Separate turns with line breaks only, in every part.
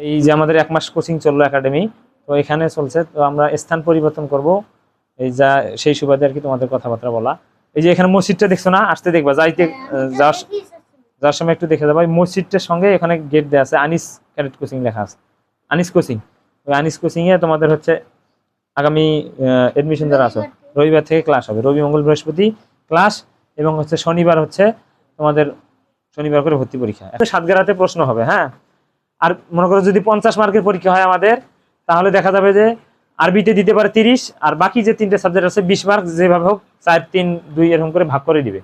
এই যে আমাদের এক মাস কোচিং চলল একাডেমি তো এখানে চলছে তো আমরা স্থান পরিবর্তন করব। এই যা সেই সুবাদে আর কি তোমাদের কথাবার্তা বলা। এই যে এখানে মসজিদটা দেখছ না? আসতে দেখবা যাইতে যাওয়ার যাওয়ার সময় একটু দেখে যাব এই মসজিদটার সঙ্গে এখানে গেট দেওয়া আছে আনিস ক্যাডেট কোচিং লেখা আছে। আনিস কোচিং ওই আনিস কোচিংয়ে তোমাদের হচ্ছে আগামী এডমিশন যারা আছে রবিবার থেকে ক্লাস হবে। রবি মঙ্গল বৃহস্পতি ক্লাস এবং হচ্ছে শনিবার হচ্ছে তোমাদের শনিবার করে ভর্তি পরীক্ষা। সাতগারাতে প্রশ্ন হবে হ্যাঁ? আর মনে করো যদি পঞ্চাশ মার্কের পরীক্ষা হয় আমাদের, তাহলে দেখা যাবে যে আরবিতে দিতে পারে তিরিশ, আর বাকি যে তিনটে সাবজেক্ট আছে বিশ মার্ক যেভাবে হোক, চার, তিন, দুই এরকম করে ভাগ করে দিবে।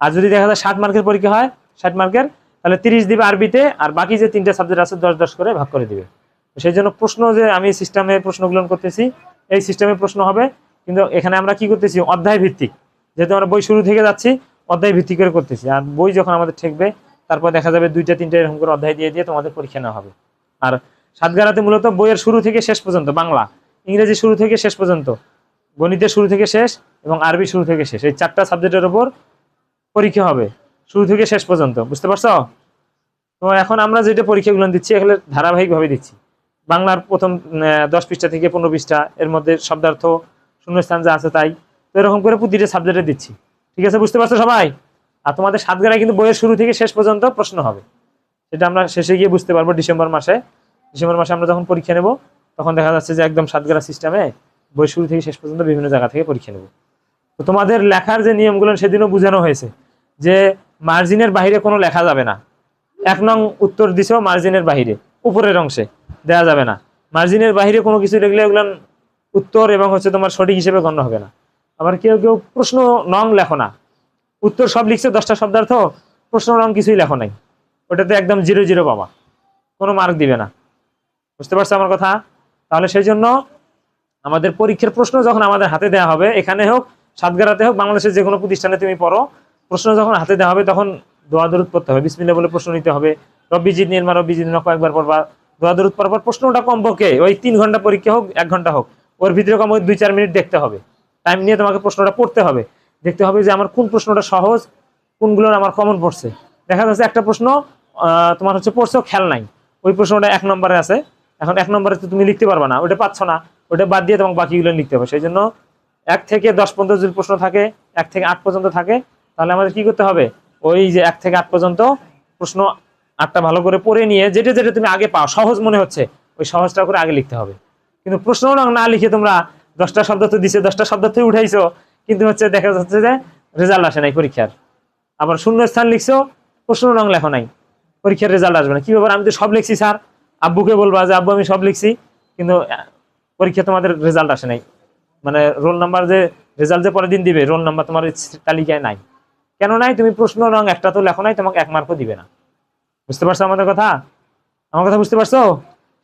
আর যদি দেখা যায় ষাট মার্কের পরীক্ষা হয়, ষাট মার্কের তাহলে তিরিশ দিবে আরবিতে, আর বাকি যে তিনটে সাবজেক্ট আছে দশ দশ করে ভাগ করে দিবে। সেই জন্য প্রশ্ন যে আমি সিস্টেমে প্রশ্নগুলো করতেছি, এই সিস্টেমে প্রশ্ন হবে। কিন্তু এখানে আমরা কি করতেছি? অধ্যায় ভিত্তিক যেহেতু আমরা বই শুরু থেকে যাচ্ছি অধ্যায় ভিত্তিক করে করতেছি। আর বই যখন আমাদের ঠেকবে তারপর দেখা যাবে দুইটা, তিনটা এরকম করে অধ্যায় দিয়ে দিয়ে তোমাদের পরীক্ষা নেওয়া হবে। আর সাতগারাতে মূলত বইয়ের শুরু থেকে শেষ পর্যন্ত, বাংলা। ইংরেজি শুরু থেকে শেষ পর্যন্ত, গণিতের শুরু থেকে শেষ এবং আরবি শুরু থেকে শেষ। এই চারটা সাবজেক্টের ওপর পরীক্ষা হবে, শুরু থেকে শেষ পর্যন্ত। বুঝতে পারছ? তো এখন আমরা যেটা পরীক্ষাগুলো দিচ্ছি, এগুলো ধারাবাহিকভাবে দিচ্ছি। বাংলার প্রথম দশ পৃষ্ঠা থেকে পনেরো পৃষ্ঠা, এর মধ্যে শব্দার্থ, শূন্যস্থান যা আছে তাই। তো এরকম করে প্রতিটা সাবজেক্টে দিচ্ছি। ঠিক আছে? বুঝতে পারছ সবাই? আর তোমাদের সাতগারায় কিন্তু বইয়ের শুরু থেকে শেষ পর্যন্ত প্রশ্ন হবে। সেটা আমরা শেষে গিয়ে বুঝতে পারব ডিসেম্বর মাসে। ডিসেম্বর মাসে আমরা যখন পরীক্ষা নেব, তখন দেখা যাচ্ছে যে একদম সাতগারা সিস্টেমে বই শুরু থেকে শেষ পর্যন্ত বিভিন্ন জায়গা থেকে পরীক্ষা নেব। তো তোমাদের লেখার যে নিয়মগুলো, সেদিনও বোঝানো হয়েছে যে মার্জিনের বাইরে কোনো লেখা যাবে না। এক নং উত্তর দিছো মার্জিনের বাইরে উপরের অংশে দেওয়া যাবে না। মার্জিনের বাইরে কোনো কিছু লিখলে ওগুলো উত্তর এবং হচ্ছে তোমার সঠিক হিসেবে গণ্য হবে না। আবার কেউ কেউ প্রশ্ন নং লেখো না। উত্তর সব লিখছে, দশটা শব্দার্থ প্রশ্ন নং কিছুই লেখো নাই। ওটাতে একদম জিরো জিরো পাবা কোনো মার্ক দিবে না। বুঝতে পারছ আমার কথা? তাহলে সেই জন্য আমাদের পরীক্ষার প্রশ্ন যখন আমাদের হাতে দেওয়া হবে, এখানে হোক সাতগারাতে হোক, বাংলাদেশের যে কোনো প্রতিষ্ঠানে তুমি পড়ো, প্রশ্ন যখন হাতে দেওয়া হবে, তখন দোয়া দরুদ পড়তে হবে। বিসমিল্লা বলে প্রশ্ন নিতে হবে। রব্বিজিৎ নির্মা রব্বিজিৎ নির্মা কয়েকবার পড়বা। দোয়া দরুদ পর প্রশ্নটা কমপক্ষে ওই তিন ঘণ্টা পরীক্ষা হোক, এক ঘণ্টা হোক, ওর ভিতরে কম ওই দুই চার মিনিট দেখতে হবে। টাইম নিয়ে তোমাকে প্রশ্নটা পড়তে হবে। দেখতে হবে যে আমার কোন প্রশ্নটা সহজ, কোনগুলোর আমার কমন পড়ছে। দেখা যাচ্ছে একটা প্রশ্ন তোমার হচ্ছে পড়ছো খেয়াল নাই। ওই প্রশ্নটা এক নম্বরে আছে। এখন এক নম্বরে তো তুমি লিখতে পারবে না ওটা পাচ্ছ না। ওটা বাদ দিয়ে তোমাকে বাকিগুলো লিখতে হবে। সেই জন্য এক থেকে দশ পর্যন্ত যদি প্রশ্ন থাকে, এক থেকে আট পর্যন্ত থাকে, তাহলে আমাদের কি করতে হবে? ওই যে এক থেকে আট পর্যন্ত প্রশ্ন আটটা ভালো করে পড়ে নিয়ে, যেটা যেটা তুমি আগে পাও, সহজ মনে হচ্ছে, ওই সহজটা করে আগে লিখতে হবে। কিন্তু প্রশ্ন না লিখে তোমরা দশটা শব্দ তো দিছে, দশটা শব্দ তো উঠাইছো। কিন্তু হচ্ছে দেখা যাচ্ছে যে রেজাল্ট আসে নাই পরীক্ষার। আবার শূন্য স্থান লিখছো, প্রশ্ন রং লেখো নাই। পরীক্ষার রেজাল্ট আসবে না। কি ব্যাপার? আমি তো সব লিখছি, স্যার। আব্বুকে বলবা যে, আব্বু, আমি সব লিখছি। কিন্তু পরীক্ষা তোমাদের রেজাল্ট আসে নাই। মানে রোল নাম্বার যে রেজাল্ট যে পরের দিন দিবে রোল নাম্বার তোমার তালিকায় নাই। কেন নাই? তুমি প্রশ্ন রং একটা তো লেখো নাই, তোমাকে এক মার্কও দিবে না। বুঝতে পারছ আমাদের কথা? আমার কথা বুঝতে পারছ?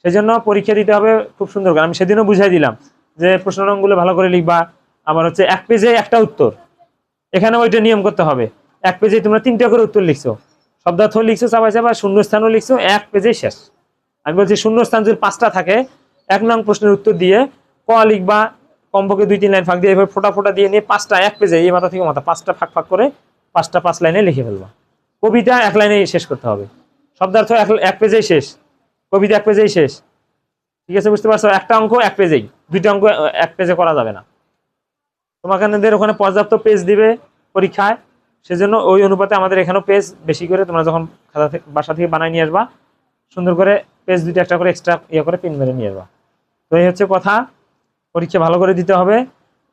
সেই জন্য পরীক্ষা দিতে হবে খুব সুন্দর করে। আমি সেদিনও বুঝাই দিলাম যে প্রশ্ন রংগুলো ভালো করে লিখবা আবার হচ্ছে এক পেজে একটা উত্তর। এখানে ওইটা নিয়ম করতে হবে। এক পেজে তোমরা তিনটা করে উত্তর লিখছো। শব্দার্থ লিখছো চাপাই চাপা, শূন্যস্থানও লিখছো, এক পেজেই শেষ। আমি বলছি শূন্যস্থান যদি পাঁচটা থাকে, এক নং প্রশ্নের উত্তর দিয়ে ক লিখবা, কমপক্ষে দুই তিন লাইন ফাঁক দিয়ে এভাবে ফোটা ফোটা দিয়ে নিয়ে পাঁচটা এক পেজে, এই মাথা থেকে মাথা, পাঁচটা ফাঁক ফাঁক করে পাঁচটা পাঁচ লাইনে লিখে ফেলবা। কবিতা এক লাইনেই শেষ করতে হবে। শব্দার্থ এক এক পেজেই শেষ। কবিতা এক পেজেই শেষ। ঠিক আছে, বুঝতে পারছ? একটা অঙ্ক এক পেজেই। দুইটা অঙ্ক এক পেজে করা যাবে না। তোমাদের ওখানে পর্যাপ্ত পেজ দিবে পরীক্ষায়। সেজন্য ওই অনুপাতে আমাদের এখানেও পেজ বেশি করে তোমরা যখন খাতা থেকে, বাসা থেকে বানায় নিয়ে আসবা, সুন্দর করে পেজ দুইটা একটা করে এক্সট্রা ইয়ে করে পিন মেরে নিয়ে আসবা। তো এই হচ্ছে কথা। পরীক্ষা ভালো করে দিতে হবে।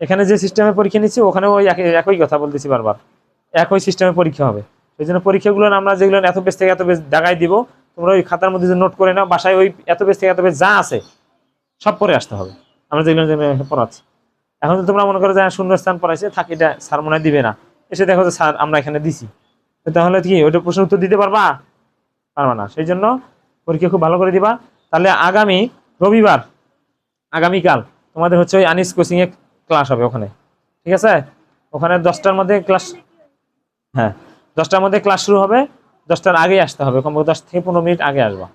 এখানে যে সিস্টেমে পরীক্ষা নিচ্ছি, ওখানেও ওই একই কথা বলতেছি বারবার। একই সিস্টেমে পরীক্ষা হবে। সেই জন্য পরীক্ষাগুলো আমরা যেগুলো এত পেজ থেকে এত পেজ দাগাই দিব, তোমরা ওই খাতার মধ্যে যে নোট করে নাও, বাসায় ওই এত পেজ থেকে এত পেজ যা আছে, সব পরে আসতে হবে। আমরা যেগুলো পড়াচ্ছি। এখন তোমরা মনে করো যে হ্যাঁ, শূন্য স্থান পড়াইছে থাকি এটা স্যার মনে হয় দিবে না। এসে দেখো যে স্যার আমরা এখানে দিছি। তাহলে কি ওইটা প্রশ্ন উত্তর দিতে পারবা? পারবা না। সেই জন্য পরীক্ষা খুব ভালো করে দিবা। তাহলে আগামী রবিবার আগামীকাল তোমাদের হচ্ছে ওই আনিস কোচিং এ ক্লাস হবে ওখানে। ঠিক আছে? ওখানে দশটার মধ্যে ক্লাস হ্যাঁ দশটার মধ্যে ক্লাস শুরু হবে। দশটার আগেই আসতে হবে। কমপক্ষে দশ থেকে পনেরো মিনিট আগে আসবা।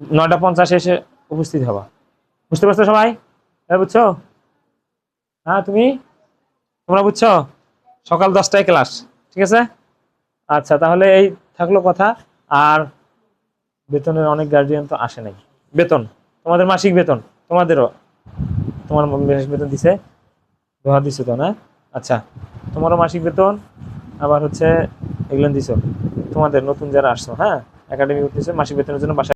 নয়টা পঞ্চাশে এসে উপস্থিত হবা। বুঝতে পারছ সবাই? হ্যাঁ বুঝছ? হ্যাঁ তুমি? তোমরা বুঝছ? সকাল দশটায় ক্লাস, ঠিক আছে? আচ্ছা তাহলে এই থাকল কথা। আর বেতনের অনেক গার্জিয়ান তো আসে নাই। বেতন, তোমাদের মাসিক বেতন, তোমাদেরও। তোমার মাসিক বেতন দিছে দোয়া দিছো তো না? আচ্ছা তোমারও মাসিক বেতন, আবার হচ্ছে এগুলো দিছো। তোমাদের নতুন যারা আসছো হ্যাঁ? একাডেমি করতেছে মাসিক বেতনের জন্য বাসায়